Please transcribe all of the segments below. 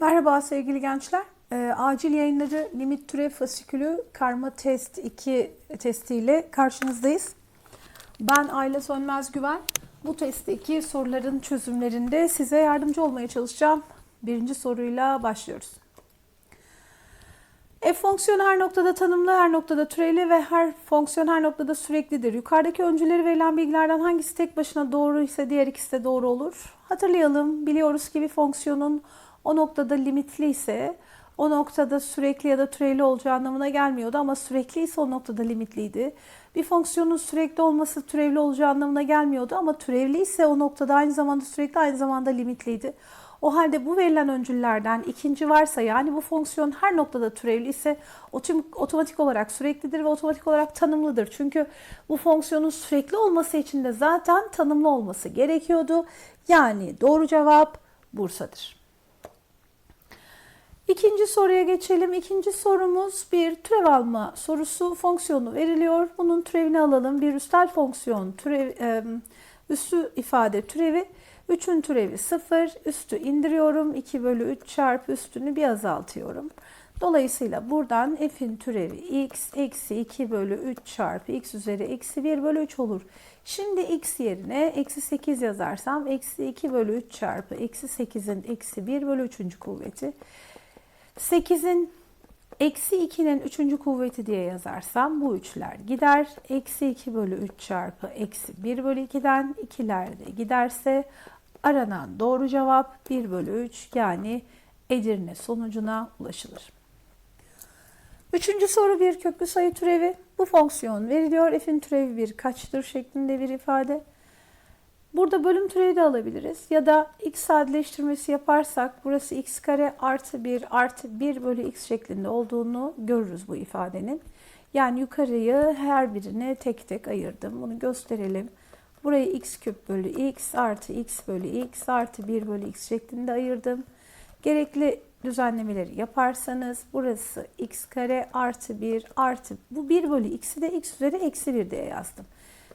Merhaba sevgili gençler. Ee, acil yayınları limit türev fasikülü karma test 2 testiyle karşınızdayız. Ben Ayla Sönmez Güven. Bu testteki soruların çözümlerinde size yardımcı olmaya çalışacağım. Birinci soruyla başlıyoruz. F fonksiyonu her noktada tanımlı, her noktada türevli ve her fonksiyon her noktada süreklidir. Yukarıdaki öncüleri verilen bilgilerden hangisi tek başına doğru ise diğer ikisi de doğru olur? Hatırlayalım, biliyoruz ki bir fonksiyonun o noktada limitli ise o noktada sürekli ya da türevli olacağı anlamına gelmiyordu ama sürekli ise o noktada limitliydi. Bir fonksiyonun sürekli olması türevli olacağı anlamına gelmiyordu ama türevli ise o noktada aynı zamanda sürekli aynı zamanda limitliydi. O halde bu verilen öncüllerden ikinci varsa yani bu fonksiyon her noktada türevli ise otomatik olarak süreklidir ve otomatik olarak tanımlıdır. Çünkü bu fonksiyonun sürekli olması için de zaten tanımlı olması gerekiyordu. Yani doğru cevap Bursa'dır. İkinci soruya geçelim. İkinci sorumuz bir türev alma sorusu. Fonksiyonu veriliyor. Bunun türevini alalım. Bir üstel fonksiyon türev, e, üstü ifade türevi. 3'ün türevi 0. Üstü indiriyorum. 2 bölü 3 çarpı üstünü bir azaltıyorum. Dolayısıyla buradan f'in türevi x eksi 2 bölü 3 çarpı x üzeri eksi 1 bölü 3 olur. Şimdi x yerine eksi 8 yazarsam eksi 2 bölü 3 çarpı eksi 8'in eksi 1 bölü 3. kuvveti. 8'in eksi 2'nin 3. kuvveti diye yazarsam bu üçler gider. Eksi 2 bölü 3 çarpı eksi 1 bölü 2'den ikiler de giderse aranan doğru cevap 1 bölü 3 yani Edirne sonucuna ulaşılır. Üçüncü soru bir köklü sayı türevi. Bu fonksiyon veriliyor. F'in türevi bir kaçtır şeklinde bir ifade. Burada bölüm türevi de alabiliriz. Ya da x sadeleştirmesi yaparsak burası x kare artı 1 artı 1 bölü x şeklinde olduğunu görürüz bu ifadenin. Yani yukarıyı her birine tek tek ayırdım. Bunu gösterelim. Burayı x küp bölü x artı x bölü x artı 1 bölü x şeklinde ayırdım. Gerekli düzenlemeleri yaparsanız burası x kare artı 1 artı bu 1 bölü x'i de x üzeri eksi 1 diye yazdım.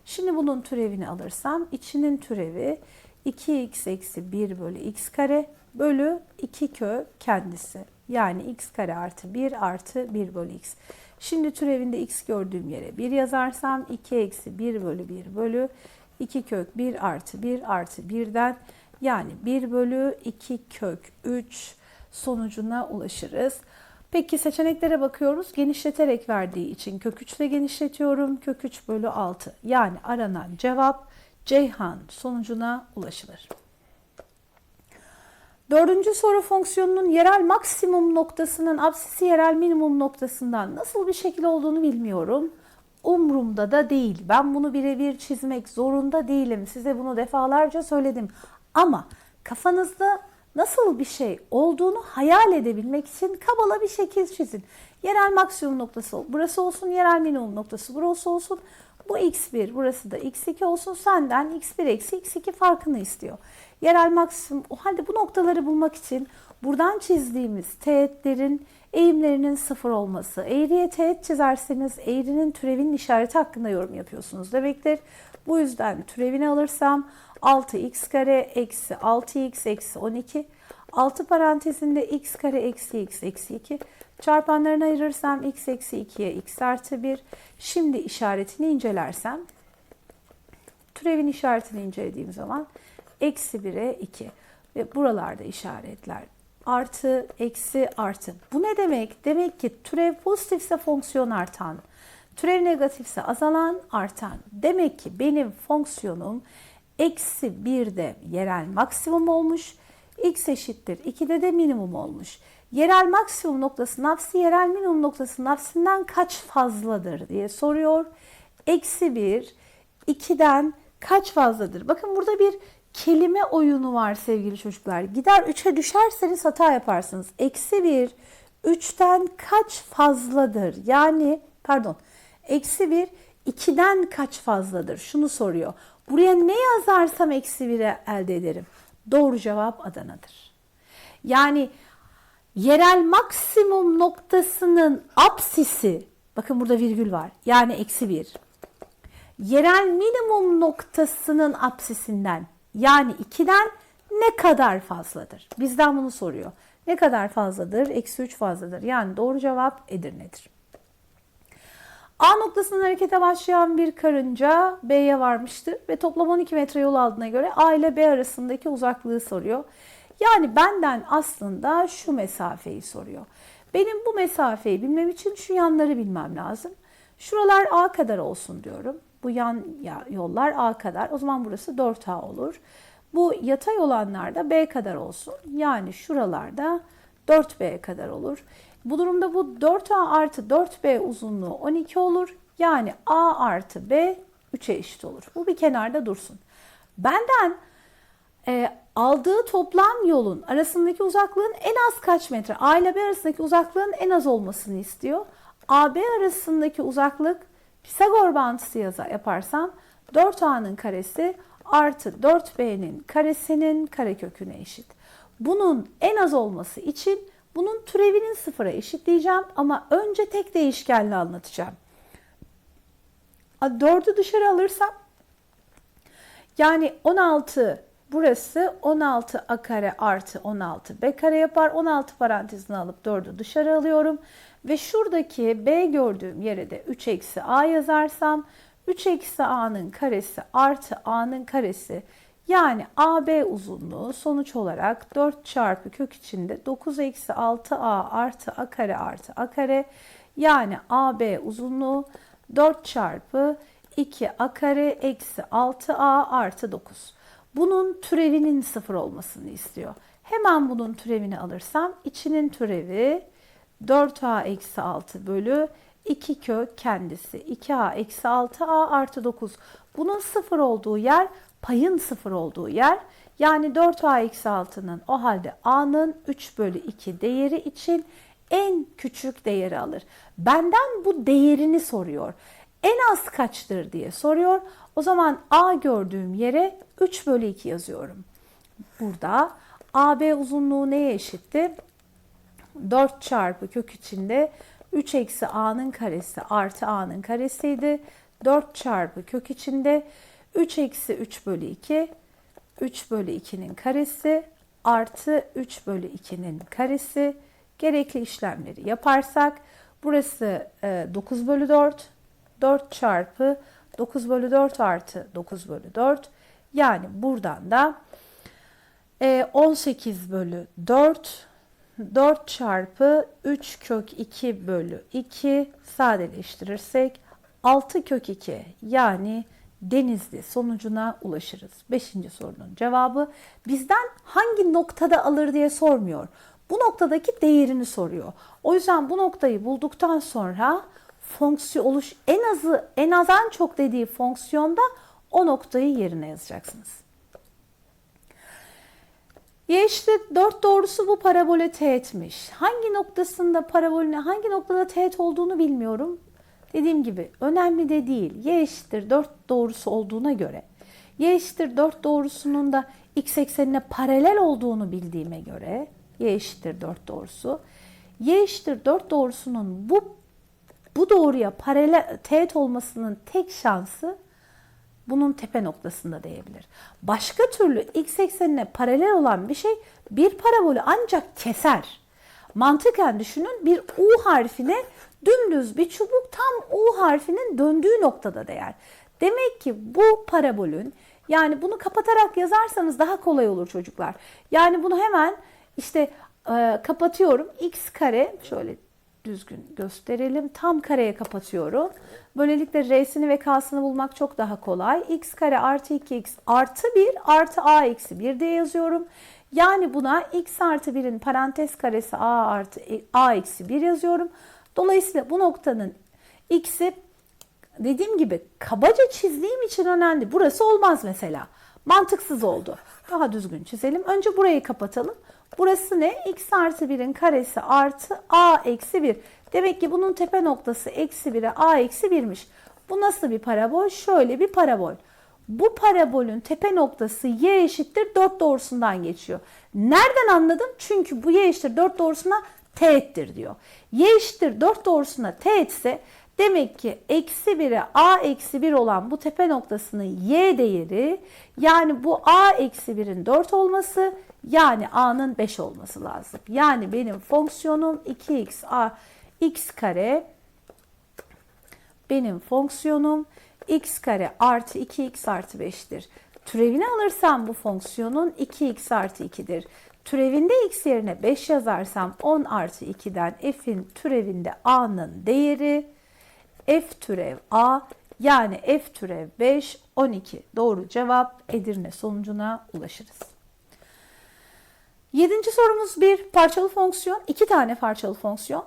Şimdi bunun türevini alırsam içinin türevi 2x eksi 1 bölü x kare bölü 2 kök kendisi. Yani x kare artı 1 artı 1 bölü x. Şimdi türevinde x gördüğüm yere 1 yazarsam 2 eksi 1 bölü 1 bölü 2 kök 1 artı 1 artı 1'den yani 1 bölü 2 kök 3 sonucuna ulaşırız. Peki seçeneklere bakıyoruz. Genişleterek verdiği için kök 3 ile genişletiyorum. Kök 3 bölü 6. Yani aranan cevap Ceyhan sonucuna ulaşılır. Dördüncü soru fonksiyonunun yerel maksimum noktasının absisi yerel minimum noktasından nasıl bir şekil olduğunu bilmiyorum. Umrumda da değil. Ben bunu birebir çizmek zorunda değilim. Size bunu defalarca söyledim. Ama kafanızda nasıl bir şey olduğunu hayal edebilmek için kabala bir şekil çizin. Yerel maksimum noktası burası olsun, yerel minimum noktası burası olsun. Bu x1, burası da x2 olsun. Senden x1 eksi x2 farkını istiyor. Yerel maksimum, o halde bu noktaları bulmak için buradan çizdiğimiz teğetlerin eğimlerinin sıfır olması. Eğriye teğet çizerseniz eğrinin türevinin işareti hakkında yorum yapıyorsunuz demektir. Bu yüzden türevini alırsam 6x kare eksi 6x eksi 12. 6 parantezinde x kare eksi x eksi 2. Çarpanlarını ayırırsam x eksi 2'ye x artı 1. Şimdi işaretini incelersem türevin işaretini incelediğim zaman eksi 1'e 2 ve buralarda işaretler artı eksi artı. Bu ne demek? Demek ki türev pozitifse fonksiyon artan. Türev negatifse azalan artan. Demek ki benim fonksiyonum eksi 1'de yerel maksimum olmuş. X eşittir 2'de de minimum olmuş. Yerel maksimum noktası nafsi yerel minimum noktası nafsinden kaç fazladır diye soruyor. Eksi 1 2'den kaç fazladır? Bakın burada bir kelime oyunu var sevgili çocuklar. Gider 3'e düşerseniz hata yaparsınız. Eksi 1 3'ten kaç fazladır? Yani pardon eksi 1 2'den kaç fazladır? Şunu soruyor. Buraya ne yazarsam eksi 1'e elde ederim. Doğru cevap Adana'dır. Yani yerel maksimum noktasının apsisi, bakın burada virgül var. Yani eksi 1. Yerel minimum noktasının apsisinden yani 2'den ne kadar fazladır? Bizden bunu soruyor. Ne kadar fazladır? Eksi 3 fazladır. Yani doğru cevap Edirne'dir. A noktasından harekete başlayan bir karınca B'ye varmıştır ve toplam 12 metre yol aldığına göre A ile B arasındaki uzaklığı soruyor. Yani benden aslında şu mesafeyi soruyor. Benim bu mesafeyi bilmem için şu yanları bilmem lazım. Şuralar A kadar olsun diyorum. Bu yan yollar A kadar. O zaman burası 4A olur. Bu yatay olanlar da B kadar olsun. Yani şuralarda 4B kadar olur. Bu durumda bu 4A artı 4B uzunluğu 12 olur. Yani A artı B 3'e eşit olur. Bu bir kenarda dursun. Benden e, aldığı toplam yolun arasındaki uzaklığın en az kaç metre? A ile B arasındaki uzaklığın en az olmasını istiyor. AB arasındaki uzaklık Pisagor bağıntısı yaza yaparsam 4A'nın karesi artı 4B'nin karesinin kareköküne eşit. Bunun en az olması için bunun türevinin sıfıra eşitleyeceğim ama önce tek değişkenle anlatacağım. 4'ü dışarı alırsam yani 16 burası 16 a kare artı 16 b kare yapar. 16 parantezine alıp 4'ü dışarı alıyorum. Ve şuradaki b gördüğüm yere de 3 eksi a yazarsam 3 eksi a'nın karesi artı a'nın karesi yani AB uzunluğu sonuç olarak 4 çarpı kök içinde 9 eksi 6A artı A kare artı A kare yani AB uzunluğu 4 çarpı 2A kare eksi 6A artı 9. Bunun türevinin sıfır olmasını istiyor. Hemen bunun türevini alırsam içinin türevi 4A eksi 6 bölü 2 kök kendisi 2A eksi 6A artı 9. Bunun sıfır olduğu yer payın sıfır olduğu yer. Yani 4A eksi 6'nın o halde A'nın 3 bölü 2 değeri için en küçük değeri alır. Benden bu değerini soruyor. En az kaçtır diye soruyor. O zaman A gördüğüm yere 3 bölü 2 yazıyorum. Burada AB uzunluğu neye eşitti? 4 çarpı kök içinde 3 eksi A'nın karesi artı A'nın karesiydi. 4 çarpı kök içinde 3 eksi 3 bölü 2 3 bölü 2'nin karesi artı 3 bölü 2'nin karesi. Gerekli işlemleri yaparsak burası 9 e, bölü 4 4 çarpı 9 bölü 4 artı 9 bölü 4 yani buradan da 18 e, bölü 4 4 çarpı 3 kök 2 bölü 2 sadeleştirirsek 6 kök 2 yani Denizli sonucuna ulaşırız. Beşinci sorunun cevabı bizden hangi noktada alır diye sormuyor. Bu noktadaki değerini soruyor. O yüzden bu noktayı bulduktan sonra fonksiyon oluş en azı en azan çok dediği fonksiyonda o noktayı yerine yazacaksınız. Y eşittir 4 doğrusu bu parabole teğetmiş. Hangi noktasında parabolün hangi noktada teğet olduğunu bilmiyorum. Dediğim gibi önemli de değil. Y eşittir 4 doğrusu olduğuna göre y eşittir 4 doğrusunun da x eksenine paralel olduğunu bildiğime göre y eşittir 4 doğrusu y eşittir 4 doğrusunun bu bu doğruya paralel teğet olmasının tek şansı bunun tepe noktasında diyebilir. Başka türlü x eksenine paralel olan bir şey bir parabolü ancak keser. Mantıken düşünün bir U harfine dümdüz bir çubuk tam U harfinin döndüğü noktada değer. Demek ki bu parabolün yani bunu kapatarak yazarsanız daha kolay olur çocuklar. Yani bunu hemen işte e, kapatıyorum. X kare şöyle düzgün gösterelim. Tam kareye kapatıyorum. Böylelikle R'sini ve K'sını bulmak çok daha kolay. X kare artı 2X artı 1 artı A eksi 1 diye yazıyorum. Yani buna X artı 1'in parantez karesi A artı A eksi 1 yazıyorum. Dolayısıyla bu noktanın x'i dediğim gibi kabaca çizdiğim için önemli. Burası olmaz mesela. Mantıksız oldu. Daha düzgün çizelim. Önce burayı kapatalım. Burası ne? x artı 1'in karesi artı a eksi 1. Demek ki bunun tepe noktası eksi 1'e a eksi 1'miş. Bu nasıl bir parabol? Şöyle bir parabol. Bu parabolün tepe noktası y eşittir 4 doğrusundan geçiyor. Nereden anladım? Çünkü bu y eşittir 4 doğrusuna teğettir diyor. Y eşittir 4 doğrusuna teğetse demek ki eksi 1'e a eksi 1 olan bu tepe noktasının y değeri yani bu a eksi 1'in 4 olması Yani a'nın 5 olması lazım. Yani benim fonksiyonum 2x a x kare benim fonksiyonum x kare artı 2x artı 5'tir. Türevini alırsam bu fonksiyonun 2x artı 2'dir. Türevinde x yerine 5 yazarsam 10 artı 2'den f'in türevinde a'nın değeri f türev a yani f türev 5 12 doğru cevap Edirne sonucuna ulaşırız. Yedinci sorumuz bir parçalı fonksiyon. iki tane parçalı fonksiyon.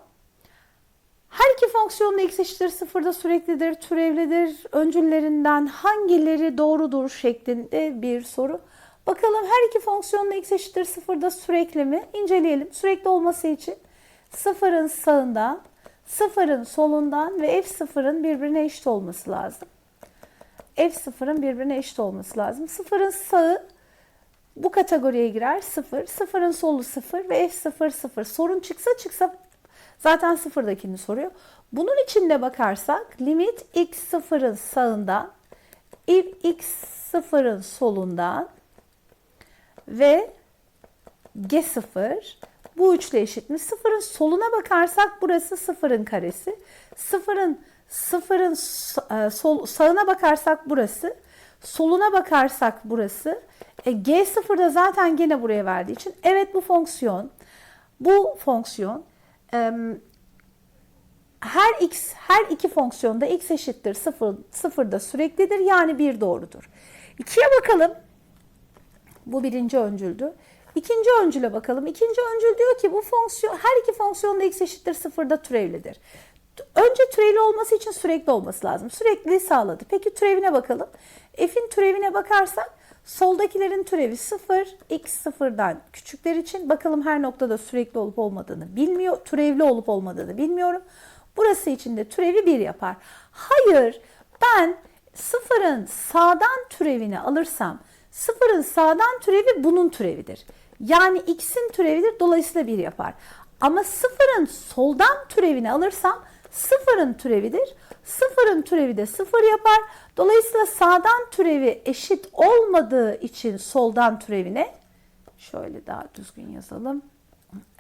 Her iki fonksiyon da x eşittir sıfırda süreklidir, türevlidir. Öncüllerinden hangileri doğrudur şeklinde bir soru. Bakalım her iki fonksiyon da x eşittir sıfırda sürekli mi? İnceleyelim. Sürekli olması için sıfırın sağından, sıfırın solundan ve f sıfırın birbirine eşit olması lazım. f sıfırın birbirine eşit olması lazım. Sıfırın sağı bu kategoriye girer 0. Sıfırın solu 0 ve f 0 0. Sorun çıksa çıksa zaten sıfırdakini soruyor. Bunun içinde bakarsak limit x sıfırın sağından if x sıfırın solundan ve g sıfır bu üçle eşit mi? Sıfırın soluna bakarsak burası sıfırın karesi. Sıfırın sıfırın e, sol, sağına bakarsak burası. Soluna bakarsak burası. E, G0 da zaten gene buraya verdiği için evet bu fonksiyon bu fonksiyon e, her x her iki fonksiyonda x eşittir 0 sıfırda süreklidir yani bir doğrudur. İkiye bakalım. Bu birinci öncüldü. İkinci öncüle bakalım. İkinci öncül diyor ki bu fonksiyon her iki fonksiyonda x eşittir sıfırda türevlidir. Önce türevli olması için sürekli olması lazım. Sürekliliği sağladı. Peki türevine bakalım. F'in türevine bakarsak soldakilerin türevi 0, x sıfırdan küçükler için bakalım her noktada sürekli olup olmadığını bilmiyor. Türevli olup olmadığını bilmiyorum. Burası için de türevi 1 yapar. Hayır ben sıfırın sağdan türevini alırsam sıfırın sağdan türevi bunun türevidir. Yani x'in türevidir dolayısıyla 1 yapar. Ama sıfırın soldan türevini alırsam sıfırın türevidir. Sıfırın türevi de sıfır yapar. Dolayısıyla sağdan türevi eşit olmadığı için soldan türevine şöyle daha düzgün yazalım.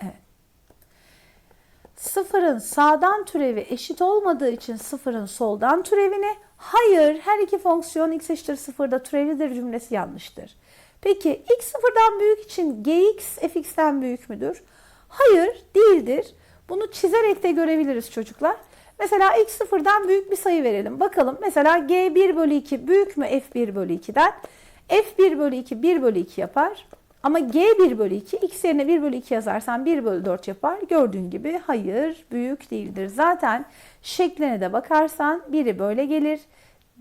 Evet. Sıfırın sağdan türevi eşit olmadığı için sıfırın soldan türevine hayır her iki fonksiyon x eşittir sıfırda türevlidir cümlesi yanlıştır. Peki x sıfırdan büyük için gx fx'ten büyük müdür? Hayır değildir. Bunu çizerek de görebiliriz çocuklar. Mesela x sıfırdan büyük bir sayı verelim. Bakalım mesela g 1 bölü 2 büyük mü f1 bölü 2'den? f1 bölü 2 1 bölü 2 yapar. Ama g 1 bölü 2 x yerine 1 bölü 2 yazarsan 1 bölü 4 yapar. Gördüğün gibi hayır büyük değildir. Zaten şekline de bakarsan biri böyle gelir.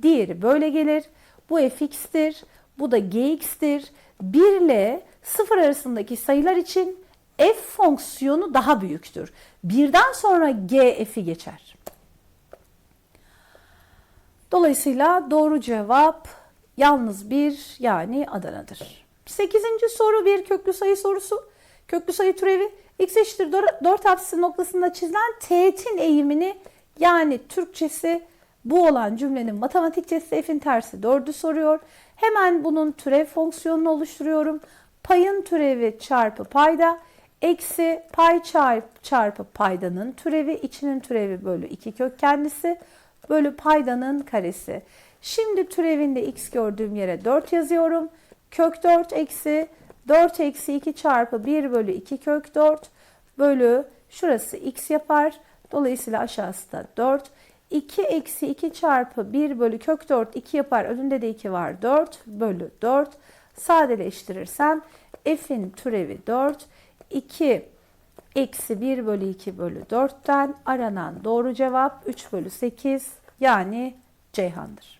Diğeri böyle gelir. Bu fx'tir. Bu da gx'tir. 1 ile 0 arasındaki sayılar için f fonksiyonu daha büyüktür. Birden sonra g f'i geçer. Dolayısıyla doğru cevap yalnız bir yani Adana'dır. Sekizinci soru bir köklü sayı sorusu. Köklü sayı türevi x eşittir 4 apsisi noktasında çizilen teğetin eğimini yani Türkçesi bu olan cümlenin matematikçesi f'in tersi 4'ü soruyor. Hemen bunun türev fonksiyonunu oluşturuyorum. Payın türevi çarpı payda eksi pay çarpı, çarpı paydanın türevi içinin türevi bölü 2 kök kendisi bölü paydanın karesi. Şimdi türevinde x gördüğüm yere 4 yazıyorum. Kök 4 eksi 4 eksi 2 çarpı 1 bölü 2 kök 4 bölü şurası x yapar. Dolayısıyla aşağısı da 4. 2 eksi 2 çarpı 1 bölü kök 4 2 yapar. Önünde de 2 var 4 bölü 4. Sadeleştirirsem f'in türevi 4. 2 eksi 1 bölü 2 bölü 4'ten aranan doğru cevap 3 bölü 8 yani Ceyhan'dır.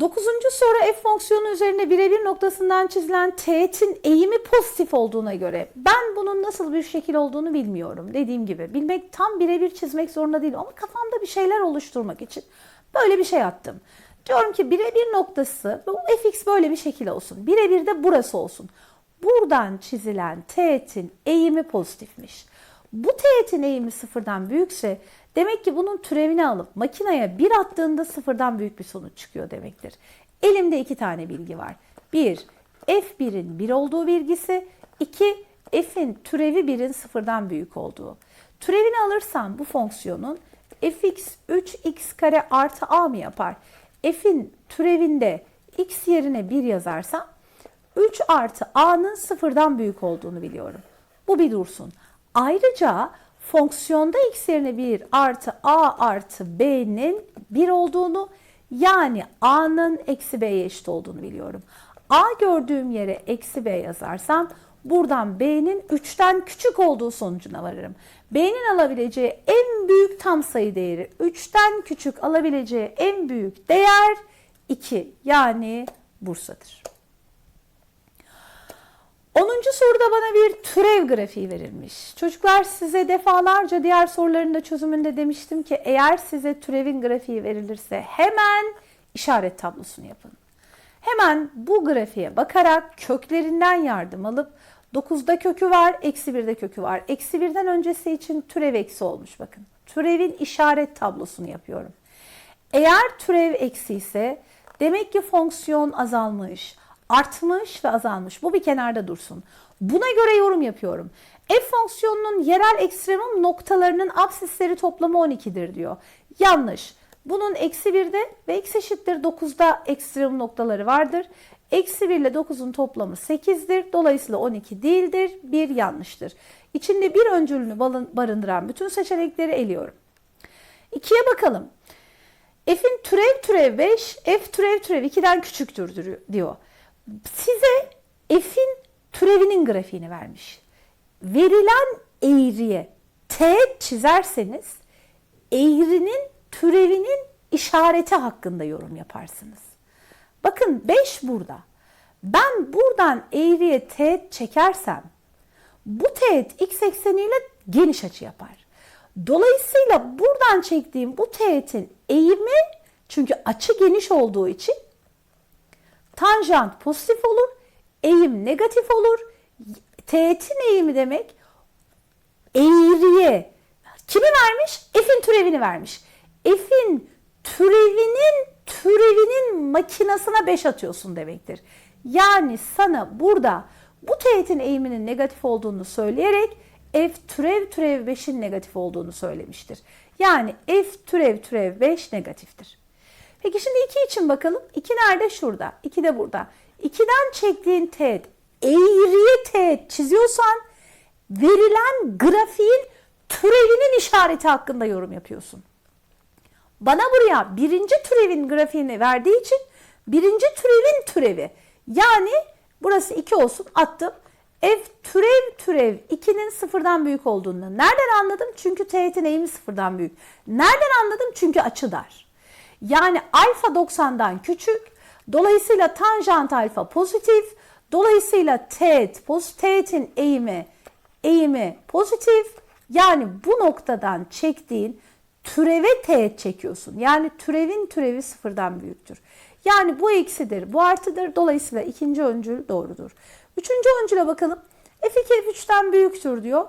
Dokuzuncu soru f fonksiyonu üzerine birebir noktasından çizilen teğetin eğimi pozitif olduğuna göre ben bunun nasıl bir şekil olduğunu bilmiyorum. Dediğim gibi bilmek tam birebir çizmek zorunda değil ama kafamda bir şeyler oluşturmak için böyle bir şey attım. Diyorum ki birebir noktası bu fx böyle bir şekil olsun. Birebir de burası olsun. Buradan çizilen teğetin eğimi pozitifmiş. Bu teğetin eğimi sıfırdan büyükse demek ki bunun türevini alıp makineye bir attığında sıfırdan büyük bir sonuç çıkıyor demektir. Elimde iki tane bilgi var. Bir, f1'in 1 olduğu bilgisi. 2 f'in türevi 1'in sıfırdan büyük olduğu. Türevini alırsam bu fonksiyonun fx 3x kare artı a mı yapar? F'in türevinde x yerine 1 yazarsam 3 artı a'nın sıfırdan büyük olduğunu biliyorum. Bu bir dursun. Ayrıca fonksiyonda x yerine 1 artı a artı b'nin 1 olduğunu yani a'nın eksi b'ye eşit olduğunu biliyorum. a gördüğüm yere eksi b yazarsam buradan b'nin 3'ten küçük olduğu sonucuna varırım. b'nin alabileceği en büyük tam sayı değeri 3'ten küçük alabileceği en büyük değer 2 yani Bursa'dır. 10. soruda bana bir türev grafiği verilmiş. Çocuklar size defalarca diğer soruların da çözümünde demiştim ki eğer size türevin grafiği verilirse hemen işaret tablosunu yapın. Hemen bu grafiğe bakarak köklerinden yardım alıp 9'da kökü var, eksi 1'de kökü var. Eksi 1'den öncesi için türev eksi olmuş bakın. Türevin işaret tablosunu yapıyorum. Eğer türev eksi ise demek ki fonksiyon azalmış, artmış ve azalmış. Bu bir kenarda dursun. Buna göre yorum yapıyorum. F fonksiyonunun yerel ekstremum noktalarının absisleri toplamı 12'dir diyor. Yanlış. Bunun eksi 1'de ve x eşittir 9'da ekstremum noktaları vardır. Eksi 1 ile 9'un toplamı 8'dir. Dolayısıyla 12 değildir. 1 yanlıştır. İçinde bir öncülünü barındıran bütün seçenekleri eliyorum. 2'ye bakalım. F'in türev türev 5, F türev türev 2'den küçüktür diyor. Size F'in türevinin grafiğini vermiş. Verilen eğriye teğet çizerseniz eğrinin türevinin işareti hakkında yorum yaparsınız. Bakın 5 burada. Ben buradan eğriye teğet çekersem bu teğet x ekseniyle geniş açı yapar. Dolayısıyla buradan çektiğim bu teğetin eğimi çünkü açı geniş olduğu için tanjant pozitif olur, eğim negatif olur. Teğetin eğimi demek eğriye kimi vermiş? F'in türevini vermiş. F'in türevinin türevinin makinasına 5 atıyorsun demektir. Yani sana burada bu teğetin eğiminin negatif olduğunu söyleyerek f türev türev 5'in negatif olduğunu söylemiştir. Yani f türev türev 5 negatiftir. Peki şimdi 2 için bakalım. 2 nerede? Şurada. 2 de burada. 2'den çektiğin teğet eğriye teğet çiziyorsan verilen grafiğin türevinin işareti hakkında yorum yapıyorsun. Bana buraya birinci türevin grafiğini verdiği için birinci türevin türevi yani burası 2 olsun attım. F türev türev 2'nin sıfırdan büyük olduğunu nereden anladım? Çünkü teğetin eğimi sıfırdan büyük. Nereden anladım? Çünkü açı dar. Yani alfa 90'dan küçük. Dolayısıyla tanjant alfa pozitif. Dolayısıyla teğet, teğetin eğimi, eğimi pozitif. Yani bu noktadan çektiğin türeve teğet çekiyorsun. Yani türevin türevi sıfırdan büyüktür. Yani bu eksidir, bu artıdır. Dolayısıyla ikinci öncül doğrudur. Üçüncü öncüle bakalım. F2 F3'ten büyüktür diyor.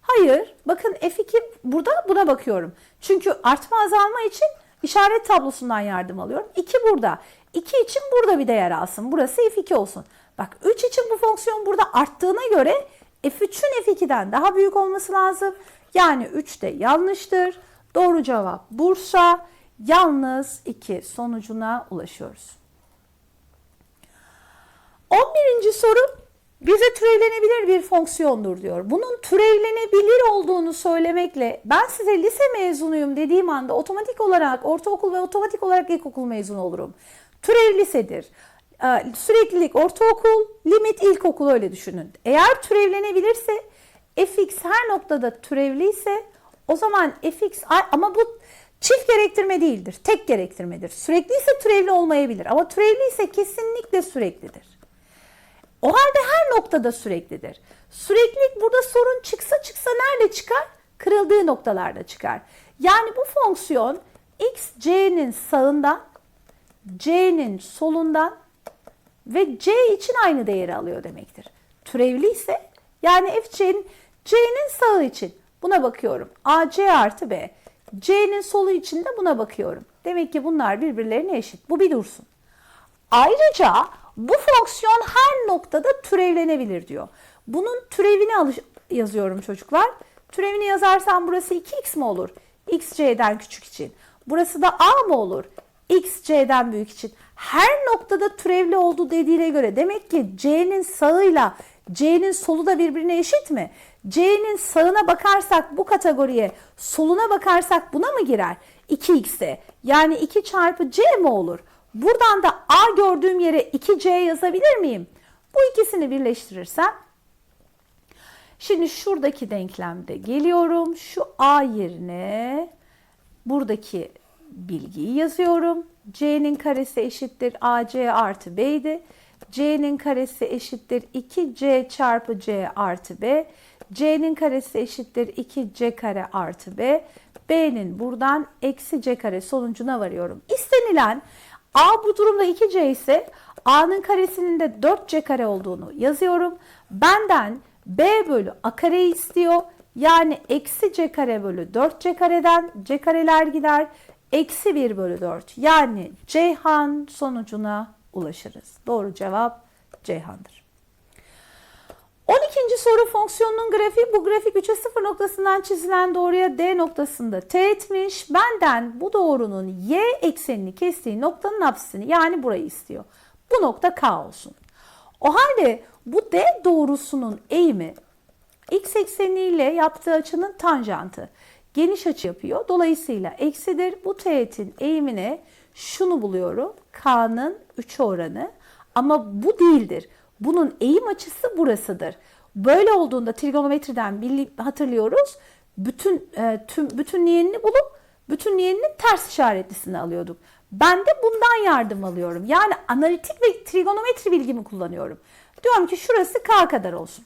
Hayır. Bakın F2 burada buna bakıyorum. Çünkü artma azalma için işaret tablosundan yardım alıyorum. 2 burada. 2 için burada bir değer alsın. Burası F2 olsun. Bak 3 için bu fonksiyon burada arttığına göre F3'ün F2'den daha büyük olması lazım. Yani 3 de yanlıştır. Doğru cevap Bursa. Yalnız 2 sonucuna ulaşıyoruz. 11. soru bize türevlenebilir bir fonksiyondur diyor. Bunun türevlenebilir olduğunu söylemekle ben size lise mezunuyum dediğim anda otomatik olarak ortaokul ve otomatik olarak ilkokul mezunu olurum. Türev lisedir. Ee, süreklilik ortaokul, limit ilkokul öyle düşünün. Eğer türevlenebilirse fx her noktada türevli ise o zaman fx ama bu çift gerektirme değildir. Tek gerektirmedir. Sürekli ise türevli olmayabilir ama türevli ise kesinlikle süreklidir. O halde her noktada süreklidir. Süreklilik burada sorun çıksa çıksa nerede çıkar? Kırıldığı noktalarda çıkar. Yani bu fonksiyon x c'nin sağından, c'nin solundan ve c için aynı değeri alıyor demektir. Türevli ise yani f c'nin c'nin sağı için buna bakıyorum. ac artı b. c'nin solu için de buna bakıyorum. Demek ki bunlar birbirlerine eşit. Bu bir dursun. Ayrıca Bu fonksiyon her noktada türevlenebilir diyor. Bunun türevini alış yazıyorum çocuklar. Türevini yazarsam burası 2x mi olur? x c'den küçük için. Burası da a mı olur? x c'den büyük için. Her noktada türevli oldu dediğine göre demek ki c'nin sağıyla c'nin solu da birbirine eşit mi? c'nin sağına bakarsak bu kategoriye, soluna bakarsak buna mı girer? 2x'e. Yani 2 çarpı c mi olur? Buradan da a gördüğüm yere 2c yazabilir miyim? Bu ikisini birleştirirsem Şimdi şuradaki denklemde geliyorum. Şu a yerine buradaki bilgiyi yazıyorum. c'nin karesi eşittir ac artı b'ydi. c'nin karesi eşittir 2c çarpı c artı b. c'nin karesi eşittir 2c kare artı b. b'nin buradan eksi c kare sonucuna varıyorum. İstenilen a bu durumda 2c ise a'nın karesinin de 4c kare olduğunu yazıyorum. Benden b bölü a kare istiyor. Yani eksi c kare bölü 4c kareden c kareler gider. Eksi 1 bölü 4 yani Ceyhan sonucuna ulaşırız. Doğru cevap Ceyhan'dır. 12. soru fonksiyonunun grafiği bu grafik 3'e 0 noktasından çizilen doğruya D noktasında teğetmiş. Benden bu doğrunun y eksenini kestiği noktanın apsisini yani burayı istiyor. Bu nokta K olsun. O halde bu D doğrusunun eğimi x ekseniyle yaptığı açının tanjantı. Geniş açı yapıyor. Dolayısıyla eksidir. Bu teğetin eğimine şunu buluyorum. K'nın 3 oranı. Ama bu değildir. Bunun eğim açısı burasıdır. Böyle olduğunda trigonometriden hatırlıyoruz. Bütün e, tüm bütünleyenini bulup bütünleyeninin ters işaretlisini alıyorduk. Ben de bundan yardım alıyorum. Yani analitik ve trigonometri bilgimi kullanıyorum. Diyorum ki şurası K kadar olsun.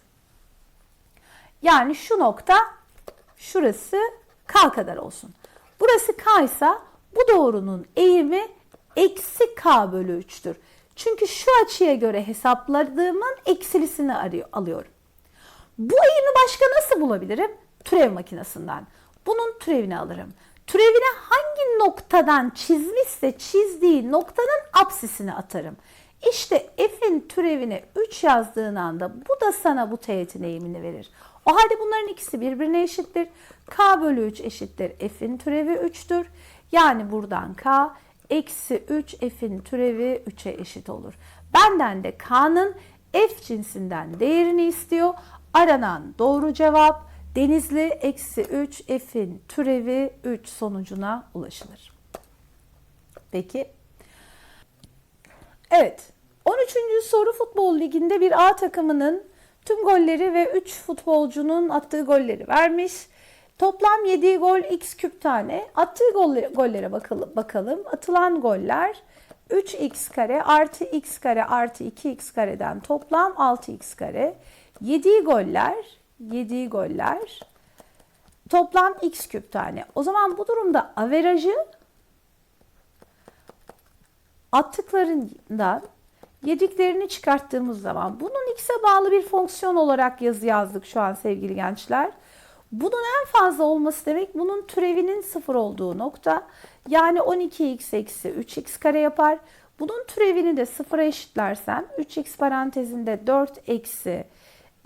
Yani şu nokta şurası K kadar olsun. Burası K ise bu doğrunun eğimi eksi K bölü 3'tür. Çünkü şu açıya göre hesapladığımın eksilisini arıyor, alıyorum. Bu eğimi başka nasıl bulabilirim? Türev makinesinden. Bunun türevini alırım. Türevine hangi noktadan çizmişse çizdiği noktanın apsisini atarım. İşte f'in türevine 3 yazdığın anda bu da sana bu teğetin eğimini verir. O halde bunların ikisi birbirine eşittir. K bölü 3 eşittir f'in türevi 3'tür. Yani buradan K eksi 3 f'in türevi 3'e eşit olur. Benden de K'nın f cinsinden değerini istiyor. Aranan doğru cevap Denizli eksi 3 f'in türevi 3 sonucuna ulaşılır. Peki. Evet. 13. soru futbol liginde bir A takımının tüm golleri ve 3 futbolcunun attığı golleri vermiş. Toplam 7 gol x küp tane. Attığı gollere bakalım. bakalım. Atılan goller 3x kare artı x kare artı 2x kareden toplam 6x kare. Yediği goller, yediği goller toplam x küp tane. O zaman bu durumda averajı attıklarından yediklerini çıkarttığımız zaman bunun x'e bağlı bir fonksiyon olarak yazı yazdık şu an sevgili gençler. Bunun en fazla olması demek bunun türevinin sıfır olduğu nokta. Yani 12x eksi 3x kare yapar. Bunun türevini de sıfıra eşitlersem 3x parantezinde 4 eksi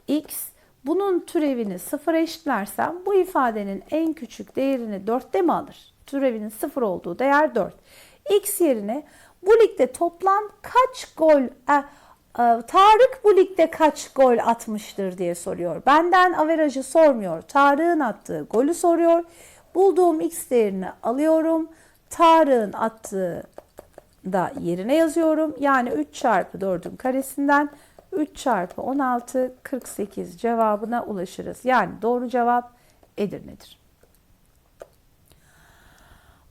x bunun türevini sıfıra eşitlersem bu ifadenin en küçük değerini 4'te mi alır? Türevinin sıfır olduğu değer 4. x yerine bu ligde toplam kaç gol e, Tarık bu ligde kaç gol atmıştır diye soruyor. Benden averajı sormuyor. Tarık'ın attığı golü soruyor. Bulduğum x değerini alıyorum. Tarık'ın attığı da yerine yazıyorum. Yani 3 çarpı 4'ün karesinden 3 çarpı 16 48 cevabına ulaşırız. Yani doğru cevap Edirne'dir.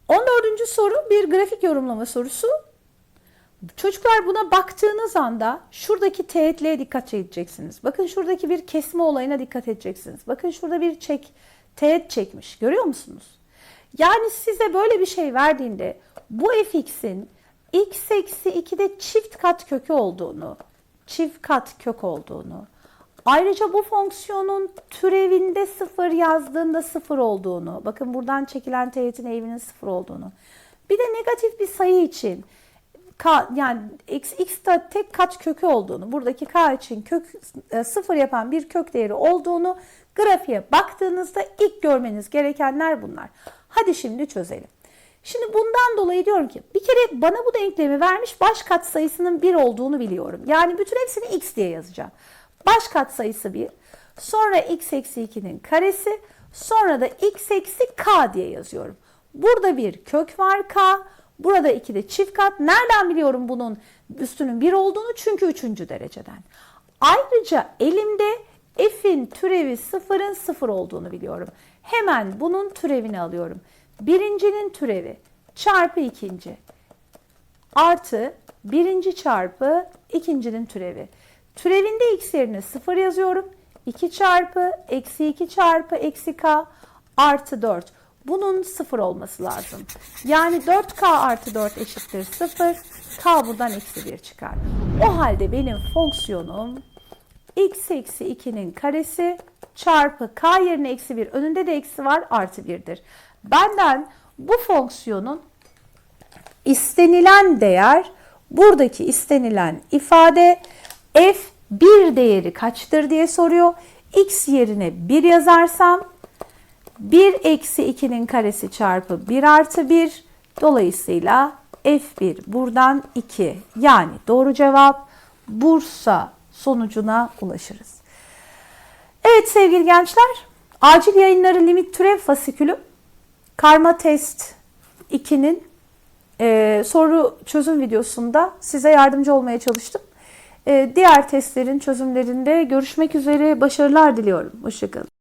14. soru bir grafik yorumlama sorusu. Çocuklar buna baktığınız anda şuradaki teğetliğe dikkat edeceksiniz. Bakın şuradaki bir kesme olayına dikkat edeceksiniz. Bakın şurada bir çek, teğet çekmiş. Görüyor musunuz? Yani size böyle bir şey verdiğinde bu fx'in x eksi 2'de çift kat kökü olduğunu, çift kat kök olduğunu, ayrıca bu fonksiyonun türevinde sıfır yazdığında sıfır olduğunu, bakın buradan çekilen teğetin eğiminin sıfır olduğunu, bir de negatif bir sayı için K, yani x, x'ta tek kaç kökü olduğunu, buradaki k için kök e, sıfır yapan bir kök değeri olduğunu grafiğe baktığınızda ilk görmeniz gerekenler bunlar. Hadi şimdi çözelim. Şimdi bundan dolayı diyorum ki bir kere bana bu denklemi vermiş baş katsayısının 1 olduğunu biliyorum. Yani bütün hepsini x diye yazacağım. Baş katsayısı 1, sonra x eksi 2'nin karesi, sonra da x eksi k diye yazıyorum. Burada bir kök var k, burada 2 de çift kat. Nereden biliyorum bunun üstünün 1 olduğunu? Çünkü 3. dereceden. Ayrıca elimde f'in türevi sıfırın sıfır olduğunu biliyorum. Hemen bunun türevini alıyorum. Birincinin türevi çarpı ikinci artı birinci çarpı ikincinin türevi. Türevinde x yerine 0 yazıyorum. 2 çarpı eksi 2 çarpı eksi k artı 4. Bunun 0 olması lazım. Yani 4k artı 4 eşittir 0. k buradan eksi 1 çıkar. O halde benim fonksiyonum x eksi 2'nin karesi çarpı k yerine eksi 1 önünde de eksi var artı 1'dir. Benden bu fonksiyonun istenilen değer buradaki istenilen ifade f bir değeri kaçtır diye soruyor. x yerine 1 yazarsam 1 eksi 2'nin karesi çarpı 1 artı 1 dolayısıyla f1 buradan 2 yani doğru cevap Bursa sonucuna ulaşırız. Evet sevgili gençler acil yayınları limit türev fasikülü karma test 2'nin e, soru çözüm videosunda size yardımcı olmaya çalıştım. E, diğer testlerin çözümlerinde görüşmek üzere başarılar diliyorum. Hoşçakalın.